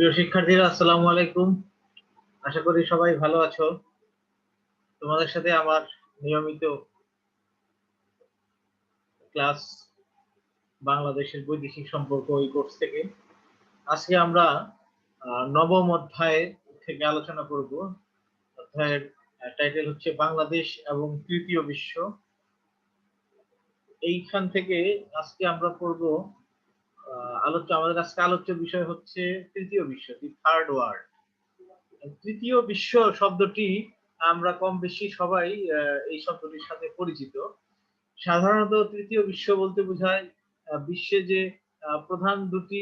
প্রিয় শিক্ষার্থীরা, আসসালামু আলাইকুম। আশা করি সবাই ভালো আছো। তোমাদের সাথে আমার নিয়মিত ক্লাস বাংলাদেশের বৈদেশিক সম্পর্ক ওই কোর্স থেকে। আজকে আমরা নবম অধ্যায় থেকে আলোচনা করব। অধ্যায়ের টাইটেল হচ্ছে বাংলাদেশ এবং তৃতীয় বিশ্ব। এইখান থেকে আজকে আমরা পড়ব আলোচ্য, আমাদের আজকে আলোচ্য বিষয় হচ্ছে তৃতীয় বিশ্ব দি থার্ড ওয়ার্ল্ড তৃতীয় বিশ্ব শব্দটি আমরা কম বেশি সবাই এই শব্দটির সাথে পরিচিত। সাধারণত তৃতীয় বিশ্ব বলতে বোঝায় বিশ্বে যে প্রধান দুটি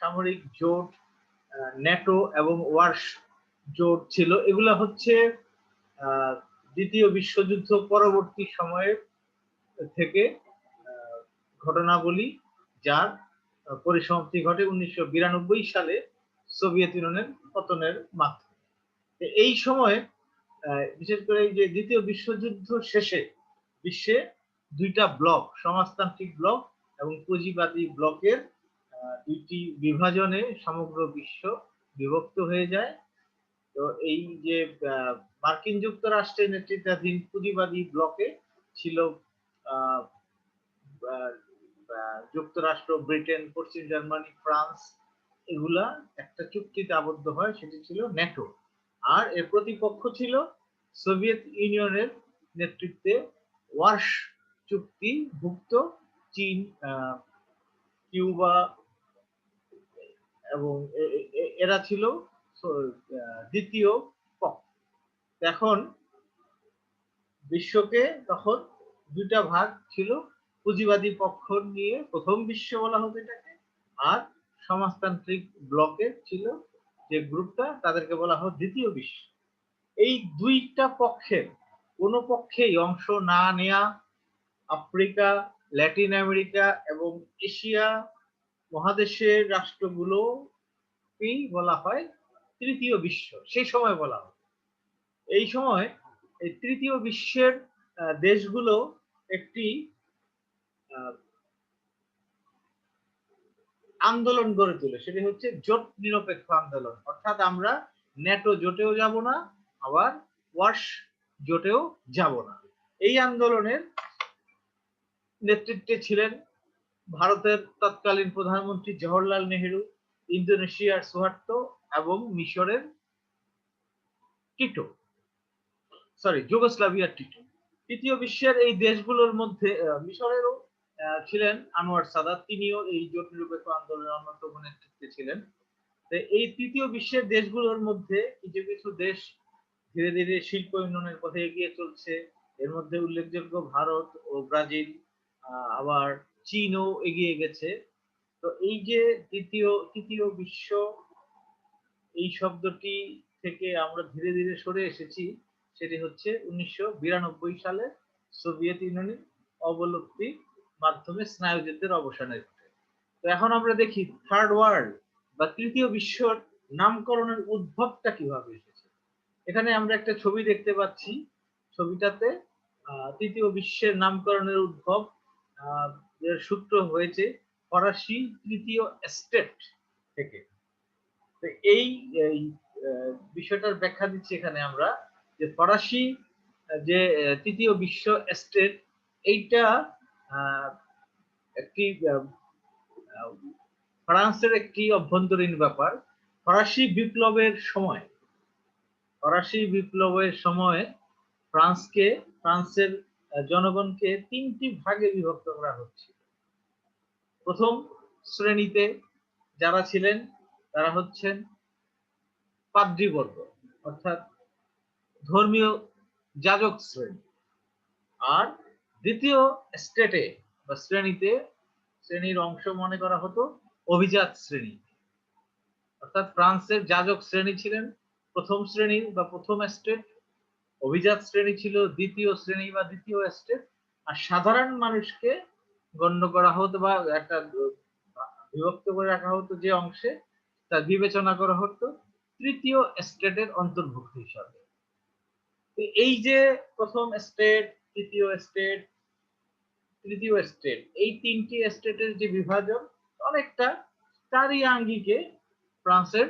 সামরিক জোট ন্যাটো এবং ওয়ার্স জোট ছিল, এগুলা হচ্ছে দ্বিতীয় বিশ্বযুদ্ধ পরবর্তী সময়ের থেকে ঘটনাবলী যার পরিসমাপ্তি ঘটে উনিশশো বিরানব্বই সালে সোভিয়েত ইউনিয়নের পতনের মাধ্যমে। এই সময় বিশেষ করে যে দ্বিতীয় বিশ্বযুদ্ধ শেষে বিশ্বে দুইটা ব্লক, সমাজতান্ত্রিক ব্লক এবং পুঁজিবাদী ব্লকের দুইটি বিভাজনে সমগ্র বিশ্ব বিভক্ত হয়ে যায়। তো এই যে মার্কিন যুক্তরাষ্ট্রের নেতৃত্বাধীন পুঁজিবাদী ব্লকে ছিল যুক্তরাষ্ট্র, ব্রিটেন, পশ্চিম জার্মানি, ফ্রান্স, এগুলা একটা চুক্তিতে আবদ্ধ হয়, সেটি ছিল ন্যাটো। আর এর প্রতিপক্ষ ছিল সোভিয়েত ইউনিয়নের নেতৃত্বে ওয়ার্শ চুক্তি ভুক্ত চীন কিউবা এবং এরা ছিল দ্বিতীয় পক্ষ। এখন বিশ্বকে তখন দুইটা ভাগ ছিল পুঁজিবাদী পক্ষ নিয়ে প্রথম বিশ্ব বলা হতো এটাকে। আর সমাজতান্ত্রিক ব্লকের ছিল যে গ্রুপটা, তাদেরকে বলা হয় দ্বিতীয় বিশ্ব। এই দুইটা পক্ষের কোনো পক্ষেই অংশ না নেয়া আফ্রিকা, ল্যাটিন আমেরিকা এবং এশিয়া মহাদেশের রাষ্ট্রগুলোকেই বলা হয় তৃতীয় বিশ্ব। সেই সময় বলা হয় এই সময় এই তৃতীয় বিশ্বের দেশগুলো একটি আন্দোলন গড়ে তোলে। সেটি হচ্ছে জোট নিরপেক্ষ আন্দোলন। অর্থাৎ আমরা ন্যাটো জোটেও যাব না, আবার ওয়ার্স জোটেও যাব না। এই আন্দোলনের নেতৃত্বে ছিলেন ভারতের তৎকালীন প্রধানমন্ত্রী জওহরলাল নেহেরু, ইন্দোনেশিয়ার সুহার্তো এবং মিশরের টিটো সরি যুগোস্লাভিয়ার টিটো। তৃতীয় বিশ্বের এই দেশগুলোর মধ্যে মিশরেরও ছিলেন আনোয়ার সাদাত। তিনিও এই জোট নিরপেক্ষ আন্দোলনের অন্যতম নেতৃত্বে ছিলেন। তো এই তৃতীয় বিশ্বের দেশগুলোর মধ্যে কিছু কিছু দেশ ধীরে ধীরে শিল্প উন্নয়নের পথে এগিয়ে চলছে। এর মধ্যে উল্লেখযোগ্য ভারত ও ব্রাজিল আবার চীনও এগিয়ে গেছে। তো এই যে তৃতীয় তৃতীয় বিশ্ব, এই শব্দটি থেকে আমরা ধীরে ধীরে সরে এসেছি, সেটি হচ্ছে উনিশশো বিরানব্বই সালে সোভিয়েত ইউনিয়নের অবলুপ্তির মাধ্যমে স্নায়ুযুদ্ধের অবসানের ঘটে। তো এখন আমরা দেখি থার্ড ওয়ার্ল্ড বা তৃতীয় বিশ্বর নামকরণের উদ্ভবটা কীভাবে এসেছে। এখানে আমরা একটা ছবি দেখতে পাচ্ছি। ছবিটাতে তৃতীয় বিশ্বের নামকরণের উদ্ভব এর সূত্র হয়েছে ফরাসি তৃতীয় স্টেট থেকে। তো এই বিষয়টার ব্যাখ্যা দিচ্ছি এখানে আমরা যে ফরাসি যে তৃতীয় বিশ্ব স্টেট এইটা একটি ফ্রান্সের একটি অভ্যন্তরীণ ব্যাপার। ফরাসি বিপ্লবের সময়, ফরাসি বিপ্লবের সময় ফ্রান্সকে, ফ্রান্সের জনগণকে তিনটি ভাগে বিভক্ত করা হচ্ছিল প্রথম শ্রেণীতে যারা ছিলেন, তারা হচ্ছেন পাদ্রীবর্গ, অর্থাৎ ধর্মীয় যাজক শ্রেণি। আর দ্বিতীয় স্টেটে বা শ্রেণীতে শ্রেণির অংশ মনে করা হতো অভিজাত শ্রেণি। অর্থাৎ ফ্রান্সের যাজক শ্রেণি ছিলেন, প্রথম শ্রেণির বা প্রথম স্টেট, অভিজাত শ্রেণি ছিল দ্বিতীয় শ্রেণি বা দ্বিতীয় স্টেট, আর সাধারণ মানুষকে গণ্য করা হতো বা একটা বিভক্ত করে রাখা হতো যে অংশে, তা বিবেচনা করা হতো তৃতীয় স্টেটের অন্তর্ভুক্ত হিসাবে। এই যে প্রথম স্টেট তৃতীয় স্টেট তৃতীয় স্টেট এই তিনটি স্টেটের যে বিভাজন, অনেকটা তারই আঙ্গিকে ফ্রান্সের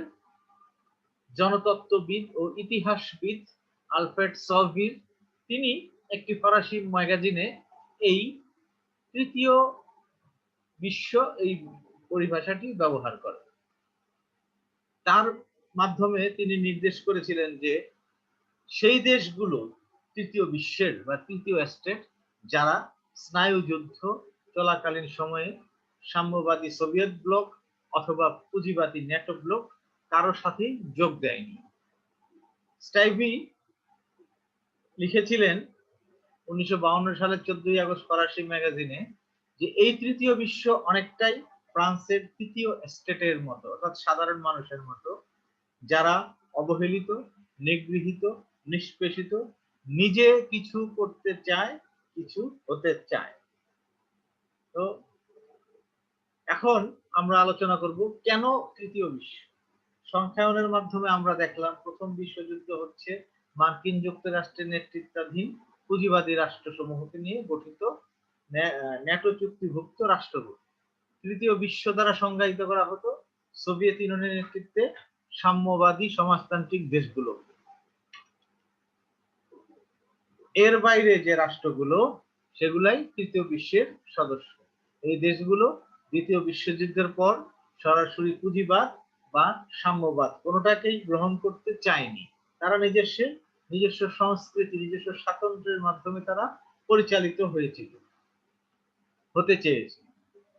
জনতত্ত্ববিদ ও ইতিহাসবিদ আলফ্রেড সভির তিনি একটি ফরাসি ম্যাগাজিনে এই তৃতীয় বিশ্ব, এই পরিভাষাটি ব্যবহার করেন। তার মাধ্যমে তিনি নির্দেশ করেছিলেন যে সেই দেশগুলো তৃতীয় বিশ্বের বা তৃতীয় স্টেট যারা স্নায়ু যুদ্ধ চলাকালীন সময়ে সাম্যবাদী সোভিয়েত ব্লক অথবা পুঁজিবাদী ন্যাটো ব্লক কারও সাথেই যোগ দেয়নি। স্টাইভি লিখেছিলেন উনিশশো সালের চোদ্দই আগস্ট ফরাসি ম্যাগাজিনে যে এই তৃতীয় বিশ্ব অনেকটাই ফ্রান্সের তৃতীয় স্টেটের মতো, অর্থাৎ সাধারণ মানুষের মতো, যারা অবহেলিত, নিগৃহীত, নিষ্পেষিত নিজে কিছু করতে চায়, কিছু হতে চায়। তো এখন আমরা আলোচনা করব কেন তৃতীয় বিশ্ব? সংখ্যায়নের মাধ্যমে আমরা দেখলাম প্রথম বিশ্বযুদ্ধ হচ্ছে মার্কিন যুক্তরাষ্ট্রের নেতৃত্বাধীন পুঁজিবাদী রাষ্ট্রসমূহকে নিয়ে গঠিত ন্যাটো চুক্তিভুক্ত রাষ্ট্রগুলো। তৃতীয় বিশ্ব দ্বারা সংজ্ঞায়িত করা হতো সোভিয়েত ইউনিয়নের নেতৃত্বে সাম্যবাদী সমাজতান্ত্রিক দেশগুলো এর বাইরে যে রাষ্ট্রগুলো, সেগুলাই তৃতীয় বিশ্বের সদস্য। এই দেশগুলো দ্বিতীয় বিশ্বযুদ্ধের পর সরাসরি পুঁজিবাদ বা সাম্যবাদ কোনোটাকেই গ্রহণ করতে চায়নি। তারা নিজস্ব নিজস্ব সংস্কৃতি, নিজস্ব স্বাতন্ত্র্যের মাধ্যমে তারা পরিচালিত হয়েছিল, হতে চেয়েছে।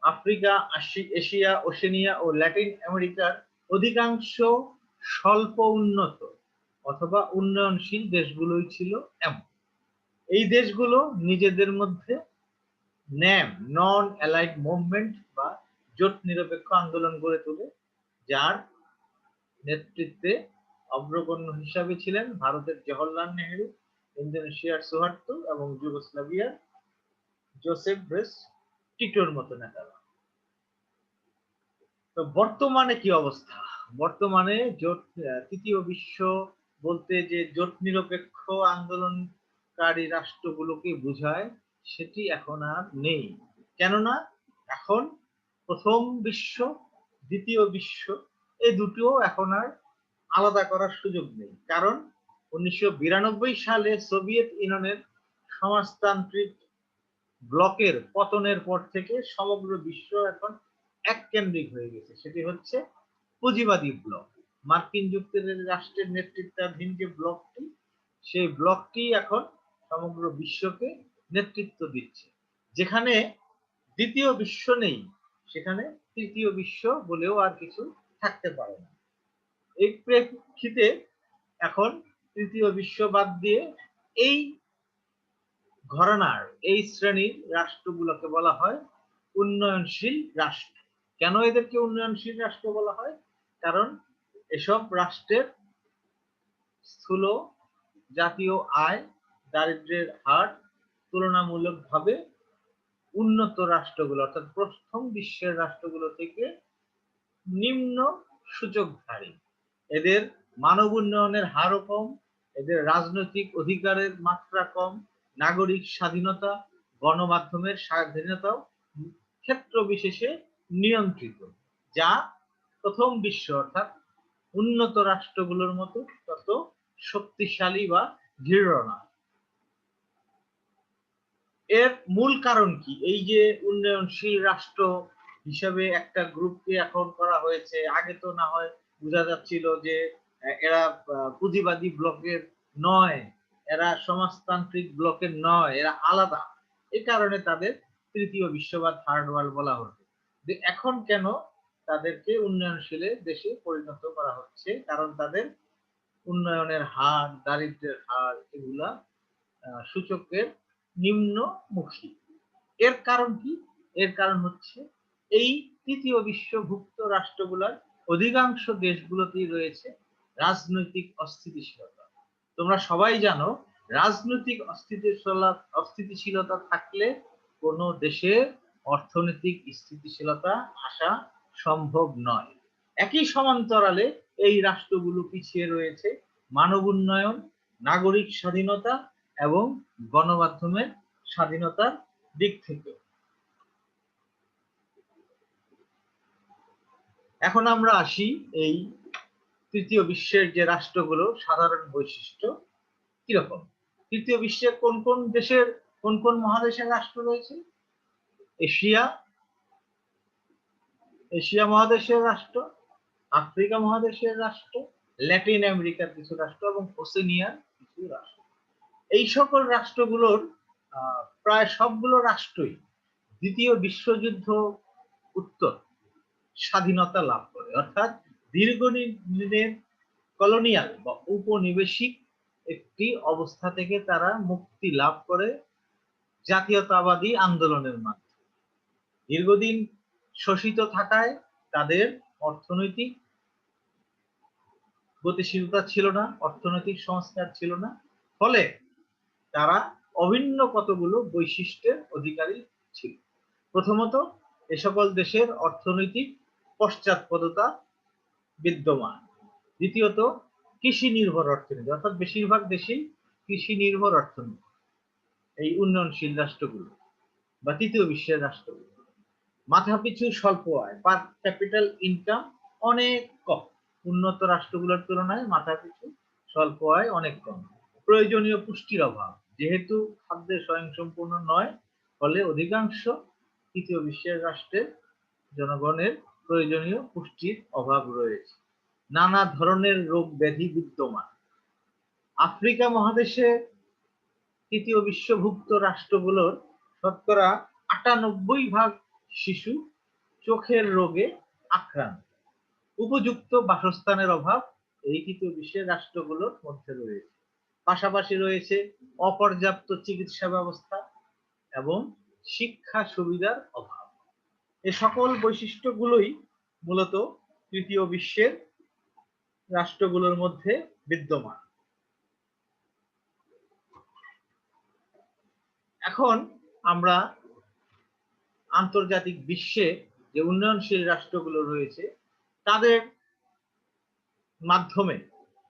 আফ্রিকা এশিয়া, ওশেনিয়া ও ল্যাটিন আমেরিকার অধিকাংশ স্বল্প উন্নত অথবা উন্নয়নশীল দেশগুলোই ছিল এমন। এই দেশগুলো নিজেদের মধ্যে ন্যাম নন অ্যালাইড মুভমেন্ট বা জোট নিরপেক্ষ আন্দোলন গড়ে তোলে, যার নেতৃত্বে অগ্রগণ্য হিসাবে ছিলেন ভারতের জওহরলাল নেহেরু, ইন্দোনেশিয়ার সুহার্তো এবং যুগোস্লাভিয়ার জোসেফ ব্রেস টিটোর মতো নেতারা। তো বর্তমানে কি অবস্থা? বর্তমানে জোট তৃতীয় বিশ্ব বলতে যে জোট নিরপেক্ষ আন্দোলনকারী রাষ্ট্রগুলোকে বোঝায়, সেটি এখন আর নেই। কেননা এখন প্রথম বিশ্ব, দ্বিতীয় বিশ্ব এই দুটো এখন আর আলাদা করার সুযোগ নেই। কারণ উনিশশো বিরানব্বই সালে সোভিয়েত ইউনিয়নের সমাজতান্ত্রিক ব্লকের পতনের পর থেকে সমগ্র বিশ্ব এখন এক কেন্দ্রিক হয়ে গেছে। সেটি হচ্ছে পুঁজিবাদী ব্লক। মার্কিন যুক্তরাষ্ট্রের নেতৃত্বাধীন যে ব্লকটি, সেই ব্লকটি এখন সমগ্র বিশ্বকে নেতৃত্ব দিচ্ছে। যেখানে দ্বিতীয় বিশ্ব নেই, সেখানে তৃতীয় বিশ্ব বলেও আর কিছু থাকতে পারে না। এই প্রেক্ষিতে এখন তৃতীয় বিশ্ব বাদ দিয়ে এই ঘরানার, এই শ্রেণির রাষ্ট্রগুলোকে বলা হয় উন্নয়নশীল রাষ্ট্র। কেন এদেরকে উন্নয়নশীল রাষ্ট্র বলা হয়? কারণ এসব রাষ্ট্রের স্থূল জাতীয় আয় দারিদ্রের হার তুলনামূলকভাবে উন্নত রাষ্ট্রগুলো, অর্থাৎ প্রথম বিশ্বের রাষ্ট্রগুলো থেকে নিম্ন সূচকধারী। এদের মানব উন্নয়নের হারও কম, এদের রাজনৈতিক অধিকারের মাত্রা কম, নাগরিক স্বাধীনতা, গণমাধ্যমের স্বাধীনতাও ক্ষেত্র বিশেষে নিয়ন্ত্রিত, যা প্রথম বিশ্ব, অর্থাৎ উন্নত রাষ্ট্রগুলোর মতো তত শক্তিশালী বা দৃঢ় না এর মূল কারণ কি? এই যে উন্নয়নশীল রাষ্ট্র হিসাবে একটা গ্রুপকে এখন করা হয়েছে, আগে তো না হয় বোঝা যাচ্ছিল যে এরা পুঁজিবাদী ব্লকের নয়, এরা সমাজতান্ত্রিক ব্লকের নয়, এরা আলাদা। এ কারণে তাদের তৃতীয় বিশ্ববাদ থার্ড ওয়ার্ল্ড বলা হতো যে এখন কেন তাদেরকে উন্নয়নশীলে দেশে পরিণত করা হচ্ছে? কারণ তাদের উন্নয়নের হার, দারিদ্রের হার, এগুলা সূচকের নিম্নমুখী এর কারণ কি? এর কারণ হচ্ছে এই তৃতীয় বিশ্বভুক্ত রাষ্ট্রগুলোর অধিকাংশ দেশগুলোতেই রয়েছে রাজনৈতিক অস্থিতিশীলতা। তোমরা সবাই জানো, রাজনৈতিক অস্থিতিশীলতা অস্থিতিশীলতা থাকলে কোনো দেশের অর্থনৈতিক স্থিতিশীলতা আসা সম্ভব নয়। একই সমান্তরালে এই রাষ্ট্রগুলো পিছিয়ে রয়েছে মানব উন্নয়ন, নাগরিক স্বাধীনতা এবং গণমাধ্যমের স্বাধীনতার দিক থেকে। এখন আমরা আসি এই তৃতীয় বিশ্বের যে রাষ্ট্রগুলো সাধারণ বৈশিষ্ট্য কীরকম? তৃতীয় বিশ্বের কোন কোন দেশের, কোন কোন মহাদেশের রাষ্ট্র রয়েছে? এশিয়া এশিয়া মহাদেশের রাষ্ট্র, আফ্রিকা মহাদেশের রাষ্ট্র, ল্যাটিন আমেরিকার কিছু রাষ্ট্র এবং ওসেনিয়ার কিছু রাষ্ট্র। এই সকল রাষ্ট্রগুলোর প্রায় সবগুলো রাষ্ট্রই দ্বিতীয় বিশ্বযুদ্ধ উত্তর স্বাধীনতা লাভ করে। অর্থাৎ দীর্ঘদিনের কলোনিয়াল বা উপনিবেশিক একটি অবস্থা থেকে তারা মুক্তি লাভ করে জাতীয়তাবাদী আন্দোলনের মাধ্যমে। দীর্ঘদিন শোষিত থাকায় তাদের অর্থনৈতিক গতিশীলতা ছিল না, অর্থনৈতিক সংস্কার ছিল না। ফলে তারা অভিন্ন কতগুলো বৈশিষ্ট্যের অধিকারী ছিল? প্রথমত, এ সকল দেশের অর্থনৈতিক পশ্চাৎপদতা বিদ্যমান। দ্বিতীয়ত, কৃষি নির্ভর অর্থনীতি, অর্থাৎ বেশিরভাগ দেশেই কৃষি নির্ভর অর্থনীতি, এই উন্নয়নশীল রাষ্ট্রগুলো বা তৃতীয় বিশ্বের রাষ্ট্রগুলো। মাথাপিছু স্বল্প আয় পার ক্যাপিটাল ইনকাম অনেক কম। উন্নত রাষ্ট্রগুলোর তুলনায় মাথাপিছু স্বল্প আয় অনেক কম। প্রয়োজনীয় পুষ্টির অভাব যেহেতু খাদ্যে স্বয়ংসম্পূর্ণ নয়, ফলে অধিকাংশ তৃতীয় বিশ্বের রাষ্ট্রের জনগণের প্রয়োজনীয় পুষ্টির অভাব রয়েছে। নানা ধরনের রোগ ব্যাধি বিদ্যমান। আফ্রিকা মহাদেশে তৃতীয় বিশ্বভুক্ত রাষ্ট্রগুলোর শতকরা আটানব্বই ভাগ শিশু চোখের রোগে আক্রান্ত। উপযুক্ত বাসস্থানের অভাব এই তৃতীয় বিশ্বের রাষ্ট্রগুলোর মধ্যে রয়েছে। পাশাপাশি রয়েছে অপর্যাপ্ত চিকিৎসা ব্যবস্থা এবং শিক্ষা সুবিধার অভাব। এ সকল বৈশিষ্ট্যগুলোই মূলত তৃতীয় বিশ্বের রাষ্ট্রগুলোর মধ্যে বিদ্যমান। এখন আমরা আন্তর্জাতিক বিশ্বে যে উন্নয়নশীল রাষ্ট্রগুলো রয়েছে, তাদের মাধ্যমে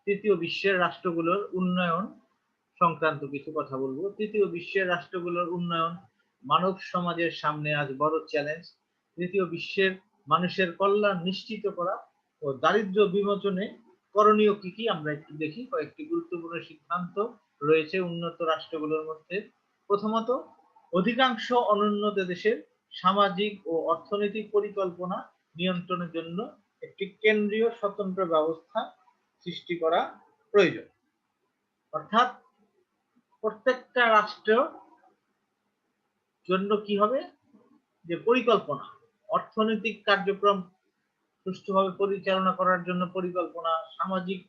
তৃতীয় বিশ্বের রাষ্ট্রগুলোর উন্নয়ন সংক্রান্ত কিছু কথা বলব। তৃতীয় বিশ্বের রাষ্ট্রগুলোর উন্নয়ন মানব সমাজের সামনে আজ বড় চ্যালেঞ্জ তৃতীয় বিশ্বের মানুষের কল্যাণ নিশ্চিত করা ও দারিদ্র বিমোচনে করণীয় কি কি আমরা একটু দেখি। কয়েকটি গুরুত্বপূর্ণ সিদ্ধান্ত রয়েছে উন্নত রাষ্ট্রগুলোর মধ্যে। প্রথমত, অধিকাংশ অনুন্নত দেশের সামাজিক ও অর্থনৈতিক পরিকল্পনা নিয়ন্ত্রণের জন্য একটি কেন্দ্রীয় স্বতন্ত্র ব্যবস্থা সৃষ্টি করা প্রয়োজন। অর্থাৎ প্রত্যেকটা রাষ্ট্র জন্য কি হবে? যে পরিকল্পনা, অর্থনৈতিক কার্যক্রম সুষ্ঠুভাবে পরিচালনা করার জন্য পরিকল্পনা, সামাজিক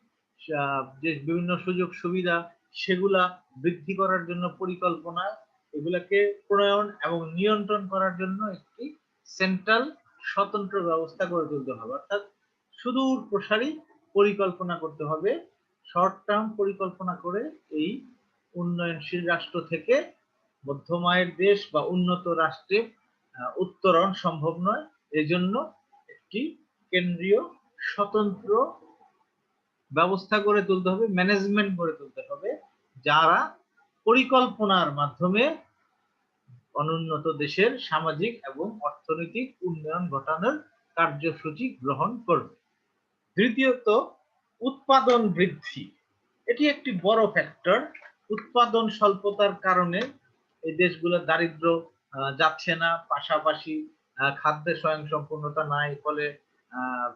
যে বিভিন্ন সুযোগ সুবিধা, সেগুলা বৃদ্ধি করার জন্য পরিকল্পনা, এগুলাকে প্রণয়ন এবং নিয়ন্ত্রণ করার জন্য একটি সেন্ট্রাল স্বতন্ত্র ব্যবস্থা গড়ে তুলতে হবে। অর্থাৎ সুদূর প্রসারী পরিকল্পনা করতে হবে। শর্ট টার্ম পরিকল্পনা করে এই উন্নয়নশীল রাষ্ট্র থেকে মধ্যমায়ের দেশ বা উন্নত রাষ্ট্রে উত্তরণ সম্ভব নয়। এজন্য একটি কেন্দ্রীয় স্বতন্ত্র ব্যবস্থা করে তুলতে হবে ম্যানেজমেন্ট করে তুলতে হবে, যারা পরিকল্পনার মাধ্যমে অনুন্নত দেশের সামাজিক এবং অর্থনৈতিক উন্নয়ন ঘটানোর কার্যসূচি গ্রহণ করবে। দ্বিতীয়ত, উৎপাদন বৃদ্ধি। এটি একটি বড় ফ্যাক্টর উৎপাদন স্বল্পতার কারণে এই দেশগুলো দারিদ্র যাচ্ছে না। পাশাপাশি খাদ্যে স্বয়ংসম্পূর্ণতা নাই, ফলে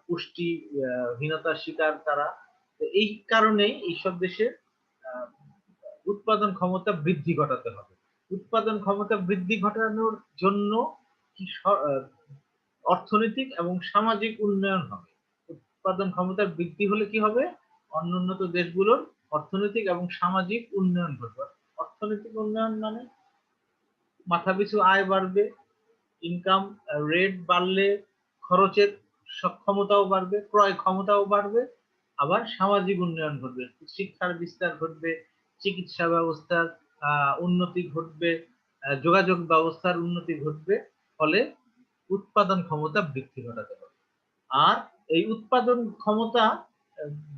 পুষ্টি হীনতার শিকার তারা। এই কারণে এইসব দেশের উৎপাদন ক্ষমতা বৃদ্ধি ঘটাতে হবে। উৎপাদন ক্ষমতা বৃদ্ধি ঘটানোর জন্য কি অর্থনৈতিক এবং সামাজিক উন্নয়ন হবে। উৎপাদন ক্ষমতা বৃদ্ধি হলে কি হবে? অনুন্নত দেশগুলোর অর্থনৈতিক এবং সামাজিক উন্নয়ন ঘটবে। অর্থনৈতিক উন্নয়ন মানে? মাথাপিছু আয় বাড়বে ইনকাম রেট বাড়লে খরচের সক্ষমতাও বাড়বে, ক্রয় ক্ষমতাও বাড়বে, আবার সামাজিক উন্নয়ন ঘটবে, শিক্ষার বিস্তার ঘটবে, চিকিৎসা ব্যবস্থার উন্নতি ঘটবে যোগাযোগ ব্যবস্থার উন্নতি ঘটবে, ফলে উৎপাদন ক্ষমতা বৃদ্ধি ঘটাতে হবে আর এই উৎপাদন ক্ষমতা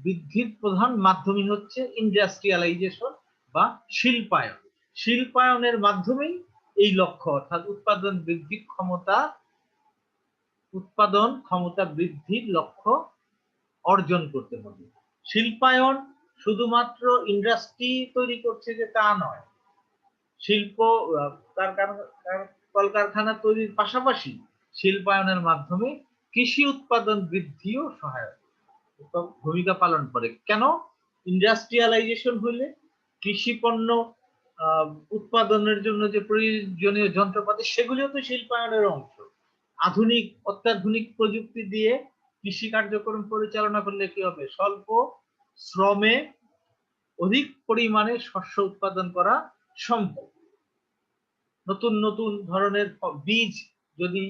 বৃদ্ধির প্রধান মাধ্যমই হচ্ছে ইন্ডাস্ট্রিয়ালাইজেশন বা শিল্পায়ন। শিল্পায়নের মাধ্যমেই এই লক্ষ্য, অর্থাৎ উৎপাদন বৃদ্ধির ক্ষমতা, উৎপাদন ক্ষমতা বৃদ্ধির লক্ষ্য অর্জন করতে হবে। শিল্পায়ন শুধুমাত্র ইন্ডাস্ট্রি তৈরি করছে যে তা নয়, শিল্প কলকারখানা তৈরির পাশাপাশি শিল্পায়নের মাধ্যমে কৃষি উৎপাদন বৃদ্ধিও সহায়ক। ভূমিকা পালন করে। কেন? ইন্ডাস্ট্রিয়ালাইজেশন হলে কৃষি পণ্য উৎপাদনের জন্য যে প্রয়োজনীয় যন্ত্রপাতি, সেগুলিও তো শিল্পায়নের অংশ। আধুনিক, অত্যাধুনিক প্রযুক্তি দিয়ে কৃষি কার্যক্রম পরিচালনা করলে কি হবে? স্বল্প শ্রমে অধিক পরিমাণে শস্য উৎপাদন করা সম্ভব। নতুন নতুন ধরনের বীজ যদি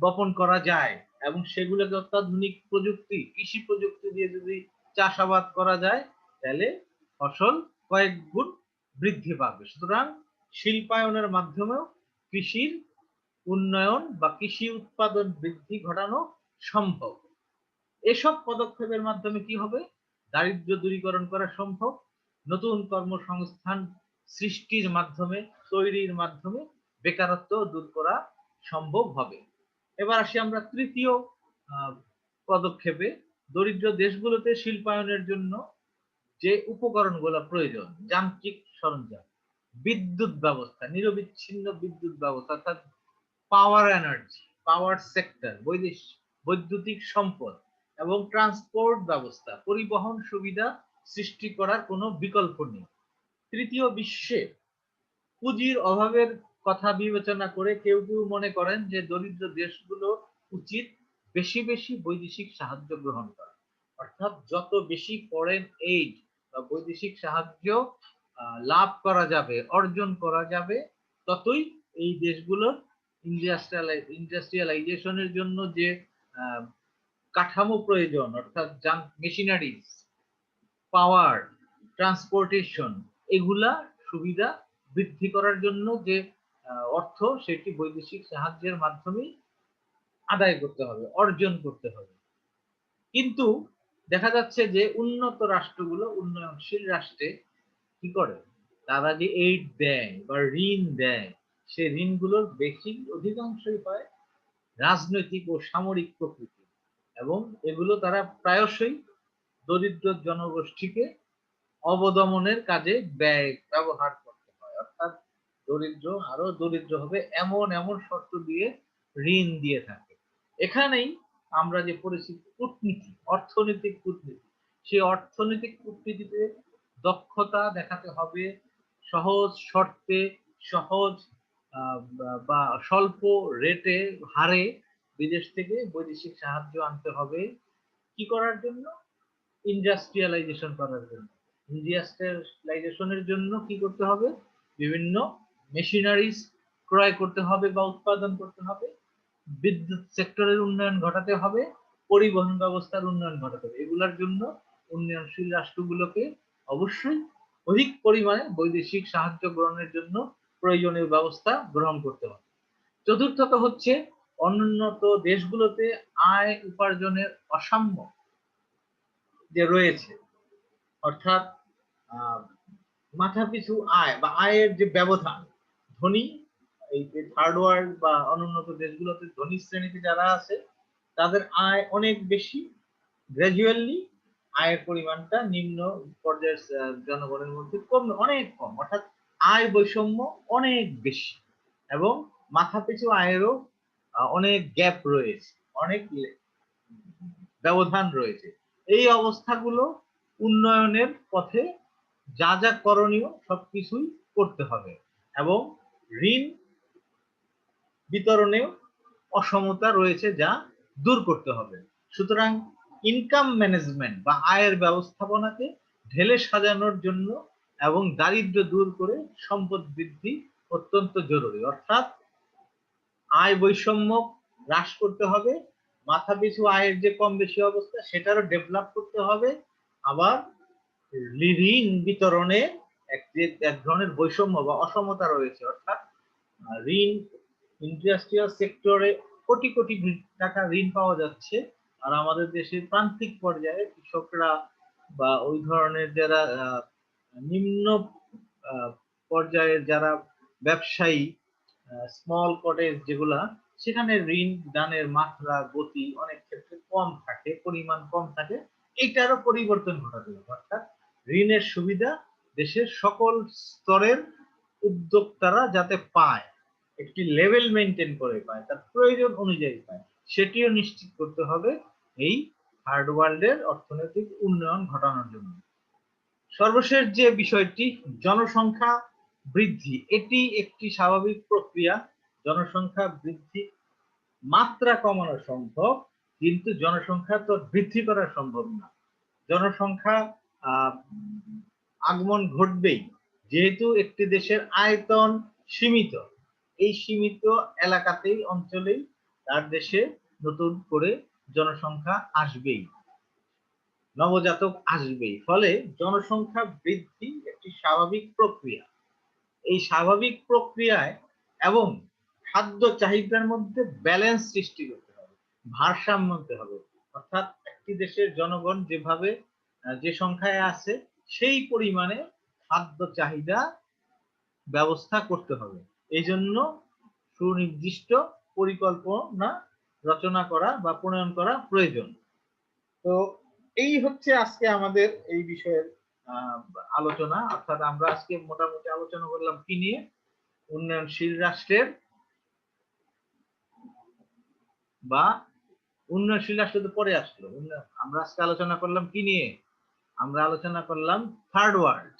বপন করা যায় এবং সেগুলোকে অত্যাধুনিক প্রযুক্তি, কৃষি প্রযুক্তি দিয়ে যদি চাষাবাদ করা যায়, তাহলে ফসল কয়েক গুণ বৃদ্ধি পাবে। সুতরাং শিল্পায়নের মাধ্যমেও কৃষির উন্নয়ন বা কৃষি উৎপাদন বৃদ্ধি ঘটানো সম্ভব। এসব পদক্ষেপের মাধ্যমে কি হবে? দারিদ্র দূরীকরণ করা সম্ভব। নতুন কর্মসংস্থান সৃষ্টির মাধ্যমে, তৈরির মাধ্যমে বেকারত্ব দূর করা সম্ভব হবে। এবার আসি আমরা তৃতীয় পদক্ষেপে। দরিদ্র দেশগুলোতে শিল্পায়নের জন্য যে উপকরণগুলো প্রয়োজন, যান্ত্রিক সরঞ্জাম, বিদ্যুৎ ব্যবস্থা, নিরবিচ্ছিন্ন বিদ্যুৎ ব্যবস্থা, অর্থাৎ পাওয়ার এনার্জি পাওয়ার সেক্টর বৈদ্যুতিক সম্পদ এবং ট্রান্সপোর্ট ব্যবস্থা, পরিবহন সুবিধা সৃষ্টি করার কোনো বিকল্প নেই। তৃতীয় বিশ্বে পুঁজির অভাবের কথা বিবেচনা করে কেউ কেউ মনে করেন যে দরিদ্র দেশগুলো উচিত বেশি বেশি বৈদেশিক সাহায্য গ্রহণ করা। অর্থাৎ যত বেশি ফরেন এইড বা বৈদেশিক সাহায্য লাভ করা যাবে, অর্জন করা যাবে, ততই এই দেশগুলোর ইন্ডাস্ট্রিয়ালাইজেশনের জন্য যে কাঠামো প্রয়োজন, অর্থাৎ মেশিনারিজ পাওয়ার ট্রান্সপোর্টেশন এগুলা সুবিধা বৃদ্ধি করার জন্য যে অর্থ সেটি বৈদেশিক সাহায্যের মাধ্যমেই আদায় করতে হবে, অর্জন করতে হবে। কিন্তু দেখা যাচ্ছে যে উন্নত রাষ্ট্রগুলো উন্নয়নশীল রাষ্ট্রে কি করে? তারা যে এইড দেয় বা ঋণ দেয়, সে ঋণগুলোর বেশি অধিকাংশই হয় রাজনৈতিক ও সামরিক প্রকৃতি এবং এগুলো তারা প্রায়শই দরিদ্র জনগোষ্ঠীকে অবদমনের কাজে ব্যয়, ব্যবহার দরিদ্র আরও দরিদ্র হবে এমন এমন শর্ত দিয়ে ঋণ দিয়ে থাকে। এখানেই আমরা যে পড়েছি কূটনীতি, অর্থনৈতিক কূটনীতি। সেই অর্থনৈতিক কূটনীতিতে দক্ষতা দেখাতে হবে সহজ শর্তে, সহজ বা স্বল্প রেটে হারে বিদেশ থেকে বৈদেশিক সাহায্য আনতে হবে। কি করার জন্য? ইন্ডাস্ট্রিয়ালাইজেশন করার জন্য। ইন্ডাস্ট্রিয়ালাইজেশনের জন্য কি করতে হবে? বিভিন্ন মেশিনারিজ ক্রয় করতে হবে বা উৎপাদন করতে হবে, বিদ্যুৎ সেক্টরের উন্নয়ন ঘটাতে হবে, পরিবহন ব্যবস্থার উন্নয়ন ঘটাতে হবে। এগুলোর জন্য উন্নয়নশীল রাষ্ট্রগুলোকে অবশ্যই অধিক পরিমাণে বৈদেশিক সাহায্য গ্রহণের জন্য প্রয়োজনীয় ব্যবস্থা গ্রহণ করতে হবে। চতুর্থত হচ্ছে অনুন্নত দেশগুলোতে আয় উপার্জনের অসাম্য যে রয়েছে, অর্থাৎ মাথা পিছু আয় বা আয়ের যে ব্যবধান ধনী, এই থার্ড ওয়ার্ল্ড বা অনুন্নত দেশগুলোতে ধনী শ্রেণীতে যারা আছে, তাদের আয় অনেক বেশি। গ্রাজুয়ালি আয়ের পরিমাণটা নিম্ন পর্যায়ের জনগণের মধ্যে কম, অনেক কম। অর্থাৎ আয় বৈষম্য অনেক বেশি এবং মাথা পিছু আয়েরও অনেক গ্যাপ রয়েছে, অনেক ব্যবধান রয়েছে। এই অবস্থাগুলো উন্নয়নের পথে যা যা করণীয় সবকিছুই করতে হবে এবং ঋণ বিতরণেও অসমতা রয়েছে যা দূর করতে হবে। সুতরাং ইনকাম ম্যানেজমেন্ট বা আয়ের ব্যবস্থাপনাকে ঢেলে সাজানোর জন্য এবং দারিদ্র দূর করে সম্পদ বৃদ্ধি অত্যন্ত জরুরি। অর্থাৎ আয় বৈষম্য হ্রাস করতে হবে, মাথা পিছু আয়ের যে কম বেশি অবস্থা সেটারও ডেভেলপ করতে হবে। আবার ঋণ বিতরণে এক এক ধরনের বৈষম্য বা অসমতা রয়েছে, অর্থাৎ ঋণ ইন্ডাস্ট্রিয়াল সেক্টরে কোটি কোটি টাকা ঋণ পাওয়া যাচ্ছে। আর আমাদের দেশের প্রান্তিক পর্যায়ে কৃষকরা বা ওই ধরনের যারা নিম্ন পর্যায়ের যারা ব্যবসায়ী স্মল কটেজ যেগুলা, সেখানে ঋণ, দানের মাত্রা, গতি অনেক ক্ষেত্রে কম থাকে, পরিমাণ কম থাকে। এইটারও পরিবর্তন ঘটাতে হবে, অর্থাৎ ঋণের সুবিধা দেশের সকল স্তরের উদ্যোক্তারা যাতে পায়, একটি লেভেল মেনটেন করে পায়, তার প্রয়োজন অনুযায়ী পায়, সেটিও নিশ্চিত করতে হবে এই থার্ড ওয়ার্ল্ডের অর্থনৈতিক উন্নয়ন ঘটানোর জন্য। সর্বশেষ যে বিষয়টি, জনসংখ্যা বৃদ্ধি, এটি একটি স্বাভাবিক প্রক্রিয়া। জনসংখ্যা বৃদ্ধি মাত্রা কমানো সম্ভব, কিন্তু জনসংখ্যা তো বৃদ্ধি করা সম্ভব না। জনসংখ্যা আগমন ঘটবেই। যেহেতু একটি দেশের আয়তন সীমিত, এই সীমিত এলাকাতেই, অঞ্চলেই তার দেশে নতুন করে জনসংখ্যা আসবেই, নবজাতক আসবেই। ফলে জনসংখ্যা বৃদ্ধি একটি স্বাভাবিক প্রক্রিয়া। এই স্বাভাবিক প্রক্রিয়ায় এবং খাদ্য চাহিদার মধ্যে ব্যালেন্স সৃষ্টি করতে হবে, ভারসাম্য হবে। অর্থাৎ একটি দেশের জনগণ যেভাবে যে সংখ্যায় আছে সেই পরিমাণে খাদ্য চাহিদা ব্যবস্থা করতে হবে। এই জন্য সুনির্দিষ্ট পরিকল্পনা রচনা করা বা প্রণয়ন করা প্রয়োজন। তো এই হচ্ছে আজকে আমাদের এই বিষয়ের আলোচনা। অর্থাৎ আমরা আজকে মোটামুটি আলোচনা করলাম কি নিয়ে? উন্নয়নশীল রাষ্ট্রের বা উন্নয়নশীল রাষ্ট্র তো পরে আসলো। আমরা আজকে আলোচনা করলাম কি নিয়ে? আমরা আলোচনা করলাম থার্ড ওয়ার্ল্ড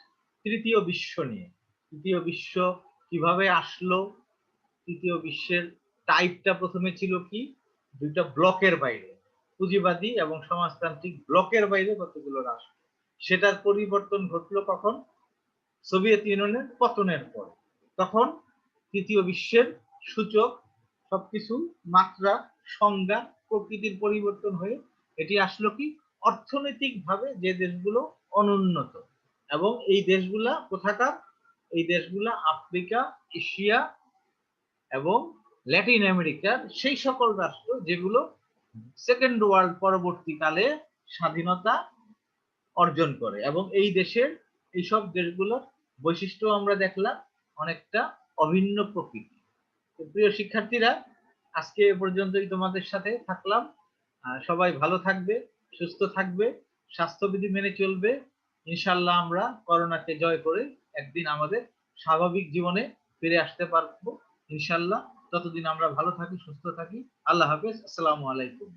তৃতীয় বিশ্ব নিয়ে। তৃতীয় বিশ্ব কীভাবে আসলো? তৃতীয় বিশ্বের টাইপটা প্রথমে ছিল কি? দুইটা ব্লকের বাইরে, পুঁজিবাদী এবং সমাজতান্ত্রিক ব্লকের বাইরে কতগুলো রাষ্ট্র। সেটার পরিবর্তন ঘটলো কখন? সোভিয়েত ইউনিয়নের পতনের পর। তখন তৃতীয় বিশ্বের সূচক, সবকিছু, মাত্রা, সংজ্ঞা প্রকৃতির পরিবর্তন হয়ে এটি আসলো কি? অর্থনৈতিক ভাবে যে দেশগুলো অনুন্নত এবং এই দেশগুলা কোথাকার? এই দেশগুলা আফ্রিকা, এশিয়া এবং ল্যাটিন আমেরিকার সেই সকল রাষ্ট্র যেগুলো সেকেন্ড ওয়ার্ল্ড পরবর্তীকালে স্বাধীনতা অর্জন করে এবং এই দেশের এইসব দেশগুলোর বৈশিষ্ট্য আমরা দেখলাম অনেকটা অভিন্ন প্রকৃতি। প্রিয় শিক্ষার্থীরা, আজকে এ পর্যন্তই তোমাদের সাথে থাকলাম। সবাই ভালো থাকবে। সুস্থ থাকবে, স্বাস্থ্যবিধি মেনে চলবে। ইনশাল্লাহ আমরা করোনাকে জয় করে একদিন আমাদের স্বাভাবিক জীবনে ফিরে আসতে পারব। ইনশাল্লাহ ততদিন আমরা ভালো থাকি, সুস্থ থাকি। আল্লাহ হাফেজ। আসসালামু আলাইকুম।